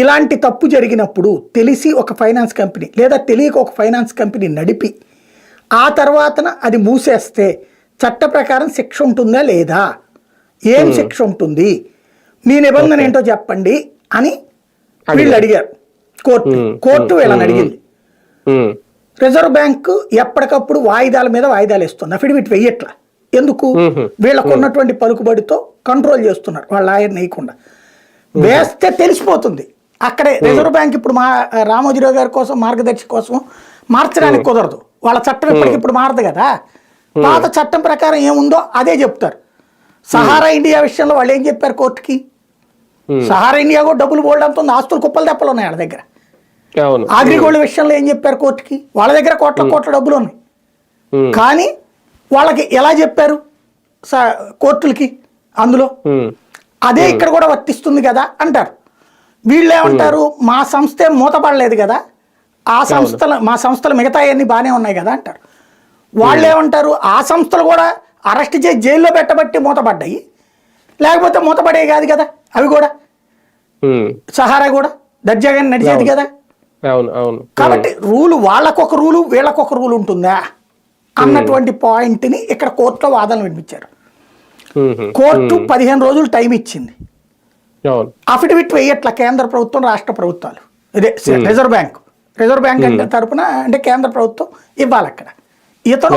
ఇలాంటి తప్పు జరిగినప్పుడు తెలిసి ఒక ఫైనాన్స్ కంపెనీ లేదా తెలియక ఒక ఫైనాన్స్ కంపెనీ నడిపి ఆ తర్వాతన అది మూసేస్తే చట్ట ప్రకారం శిక్ష ఉంటుందా లేదా? ఏం శిక్ష ఉంటుంది? మీ నిబంధన ఏంటో చెప్పండి అని వీళ్ళు అడిగారు. కోర్టు. కోర్టు వీళ్ళని అడిగింది. రిజర్వ్ బ్యాంక్ ఎప్పటికప్పుడు వాయిదాల మీద వాయిదాలు ఇస్తుంది అఫిడవిట్ వెయ్యట్లా ఎందుకు. వీళ్ళకు ఉన్నటువంటి పలుకుబడితో కంట్రోల్ చేస్తున్నారు. వాళ్ళ లాయర్ వేయకుండా వేస్తే తెలిసిపోతుంది. అక్కడే రిజర్వ్ బ్యాంక్ ఇప్పుడు మా రామోజీరావు గారి కోసం మార్గదర్శి కోసం మార్చడానికి కుదరదు. వాళ్ళ చట్టం ఇప్పటికిప్పుడు మారదు కదా. పాత చట్టం ప్రకారం ఏముందో అదే చెప్తారు. సహారా ఇండియా విషయంలో వాళ్ళు ఏం చెప్పారు కోర్టుకి. సహారా ఇండియా కూడా డబ్బులు పోవడంతో ఆస్తులు కుప్పలు తెప్పలు ఉన్నాయి వాళ్ళ దగ్గర. అవును. అగ్రిగోల్డ్ విషయంలో ఏం చెప్పారు కోర్టుకి? వాళ్ళ దగ్గర కోట్ల కోట్ల డబ్బులు ఉన్నాయి. కానీ వాళ్ళకి ఎలా చెప్పారు కోర్టులకి అందులో? అదే ఇక్కడ కూడా వర్తిస్తుంది కదా అంటారు. వీళ్ళు ఏమంటారు మా సంస్థ మూతపడలేదు కదా ఆ సంస్థలు మా సంస్థలు మిగతా అన్ని బాగానే ఉన్నాయి కదా అంటారు. వాళ్ళు ఏమంటారు ఆ సంస్థలు కూడా అరెస్ట్ చేసి జైల్లో పెట్టబట్టి మూతపడ్డాయి. లేకపోతే మూతపడే కాదు కదా అవి కూడా. సహారా కూడా దర్జాగా నడిచేది కదా. కాబట్టి రూలు వాళ్ళకొక రూలు వీళ్ళకొక రూలు ఉంటుందా అన్నటువంటి పాయింట్ని ఇక్కడ కోర్టులో వాదనలు వినిపించారు. కోర్టు పదిహేను రోజులు టైం ఇచ్చింది. అఫిడవిట్ వేయట్ల కేంద్ర ప్రభుత్వం రాష్ట్ర ప్రభుత్వాలు. ఇదే రిజర్వ్ బ్యాంక్ రిజర్వ్ బ్యాంక్ అంటే తరపున అంటే కేంద్ర ప్రభుత్వం ఇవ్వాలి అక్కడ. ఇతను.